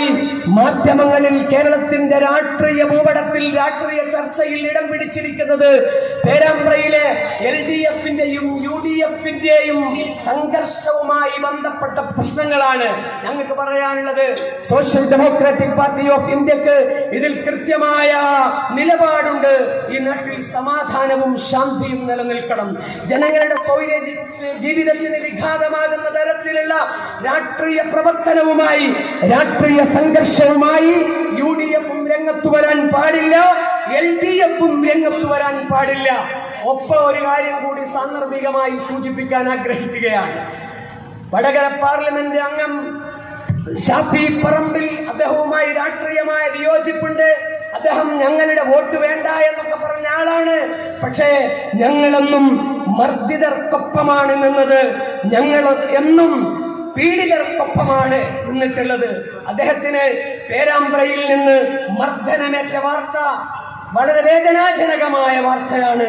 വർഷമായി മാധ്യമങ്ങളിൽ കേരളത്തിന്റെ രാഷ്ട്രീയ ഭൂപടത്തിൽ രാഷ്ട്രീയ ചർച്ചയിൽ ഇടം പിടിച്ചിരിക്കുന്നത് പേരാമ്പ്രയിലെ എൽ ഡി എഫിന്റെയും യു ഡി എഫിന്റെയും സംഘർഷവുമായി ബന്ധപ്പെട്ട പ്രശ്നങ്ങളാണ് ഞങ്ങൾക്ക് പറയാനുള്ളത്. സോഷ്യൽ ഡെമോക്രാറ്റിക് പാർട്ടി ഓഫ് ഇന്ത്യയ്ക്ക് ഇതിൽ കൃത്യമായ നിലപാടുണ്ട്. ഈ നാട്ടിൽ സമാധാനവും ശാന്തിയും നിലനിൽക്കണം. ജനങ്ങളുടെ ജീവിതത്തിന് വിഘാതമാകുന്ന തരത്തിലുള്ള രാഷ്ട്രീയ പ്രവർത്തനവുമായി രാഷ്ട്രീയ സംഘർഷവുമായി യു ഡി എഫും രംഗത്ത് വരാൻ പാടില്ല എൽ ഡി എഫും രംഗത്ത് വരാൻ പാടില്ല. ഒപ്പം ഒരു കാര്യം കൂടി സാന്ദർഭികമായി സൂചിപ്പിക്കാൻ ആഗ്രഹിക്കുകയാണ്. വടകര പാർലമെന്റ് അംഗം ഷാഫി പറമ്പിൽ അദ്ദേഹവുമായി രാഷ്ട്രീയമായ വിയോജിപ്പുണ്ട്. അദ്ദേഹം ഞങ്ങളുടെ വോട്ട് വേണ്ട എന്നൊക്കെ പറഞ്ഞ ആളാണ്. പക്ഷേ ഞങ്ങളെന്നും മർദ്ദിതർക്കൊപ്പമാണ് നിന്നത്. ഞങ്ങൾ എന്നും പീഡിതർക്കൊപ്പമാണ് നിന്നിട്ടുള്ളത്. അദ്ദേഹത്തിന് പേരാമ്പ്രയിൽ നിന്ന് മർദ്ദനമേറ്റ വാർത്ത വളരെ വേദനാജനകമായ വാർത്തയാണ്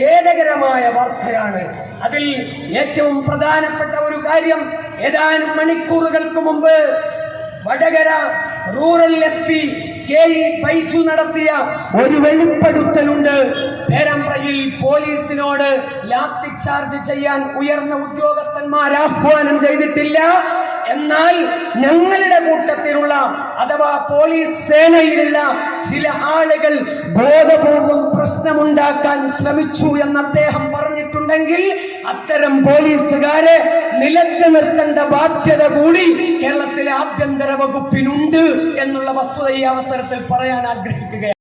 ഖേദകരമായ വാർത്തയാണ്. അതിൽ ഏറ്റവും പ്രധാനപ്പെട്ട ഒരു കാര്യം ഏതാനും മണിക്കൂറുകൾക്ക് മുമ്പ് Vadakara rural S P K E പൈസു നടത്തിയ ഒരു വെളിപ്പെടുത്തലുണ്ട്. പേരമ്പ്രയിൽ പോലീസിനോട് ലാത്തി ചാർജ് ചെയ്യാൻ ഉയർന്ന ഉദ്യോഗസ്ഥന്മാർ ആഹ്വാനം ചെയ്തിട്ടില്ല. എന്നാൽ ഞങ്ങളുടെ കൂട്ടത്തിലുള്ള അഥവാ പോലീസ് സേനയിലുള്ള ചില ആളുകൾ ബോധപൂർവം പ്രശ്നമുണ്ടാക്കാൻ ശ്രമിച്ചു എന്ന് അദ്ദേഹം പറഞ്ഞിട്ടുണ്ടെങ്കിൽ അത്തരം പോലീസുകാരെ നിലത്ത് നിർത്തേണ്ട ബാധ്യത കൂടി കേരളത്തിലെ ആഭ്യന്തര വകുപ്പിനുണ്ട് എന്നുള്ള വസ്തുത ഈ അവസരത്തിൽ പറയാൻ ആഗ്രഹിക്കുകയാണ്.